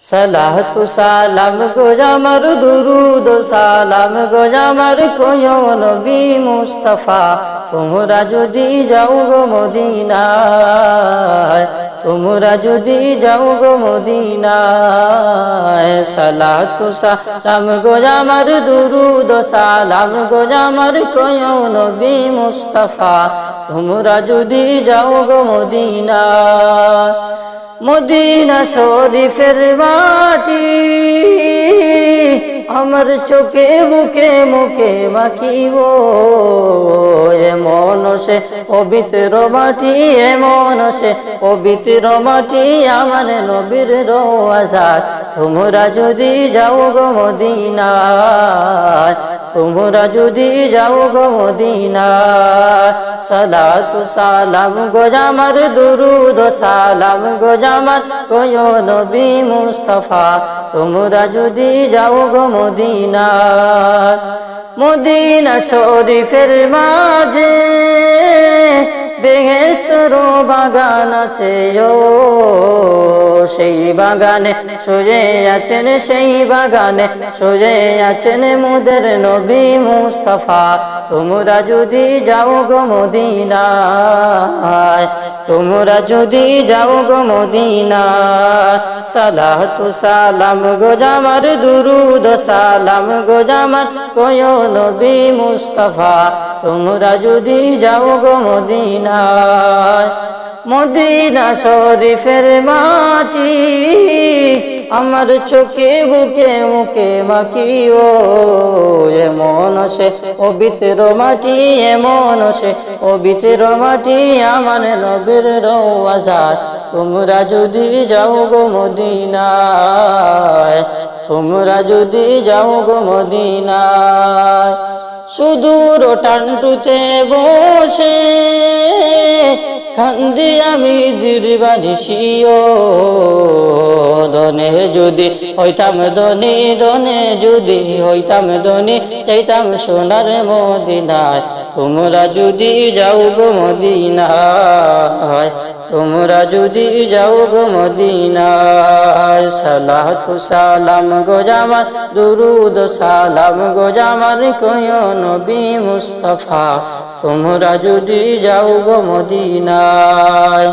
সালাহতু সালাম গো আমার দুরুদ, সালাম গো আমার কোয় নবী মুস্তাফা। তোমরা যদি যাও গো মদিনায়, তোমরা যদি যাও গো মদিনায় সালাতু সালাম গো আমার দুরুদ, সালাম গো আমার কোয় নবী মুস্তাফা। তোমরা যদি যাও গো মদিনায় মদিনা শরীফের মাটি। আমার চোখে বুকে মুখে মাখিব। এমন সে পবিত্র মাটি এমন সে পবিত্র মাটি, আমার নবীর রোয়াজাত। তোমরা যদি যাও গো মদিনায় তোমরা যদি যাও গো মদিনা, সালাতু সালাম গোজামার দুরুদ সালাম গোজামার কোয় নবী মুস্তফা, তোমরা যদি যাও গো মদিনা। মদিনা শরীফের মাঝে বেহেস্তর বাগান আছে, ও সেই বাগানে। সোজে আছেন সেই বাগানে, সোজে আছেন মুদের নবী মুস্তাফা। তোমরা যদি যাও গো মদিনায়, তোমরা যদি যাও গো মদিনায়। সালাতু সালাম গো জামার, দুরুদ সালাম গো জামার, কোয় নবী মুস্তফা। তোমরা যদি যাও গো মদিনায় মদিনা শরীফের মাটি আমার চোখে বুকে মুখে মাখিও। এমন সে পবিত্র মাটি, এমন সে পবিত্র মাটি আমার নবীর রওয়াজাত তোমরা যদি যাও গো মদিনায়, তোমরা যদি যাও গো মদিনায়। সুদূর টান্টুতে বসে, কান্দি আমি দীর্বানিসিও দনে যদি হইতাম দনি দনে যদি হইতাম দনি চাইতাম সোনার মদিনায়। তোমরা যদি যাও গো মদিনায় তোমরা যদি যাও গো মদিনায়, সালাতু সালাম গো জামার দুরুদ সালাম গো জামার কয় নবী মুস্তফা। তোমরা যদি যাও গো মদিনায়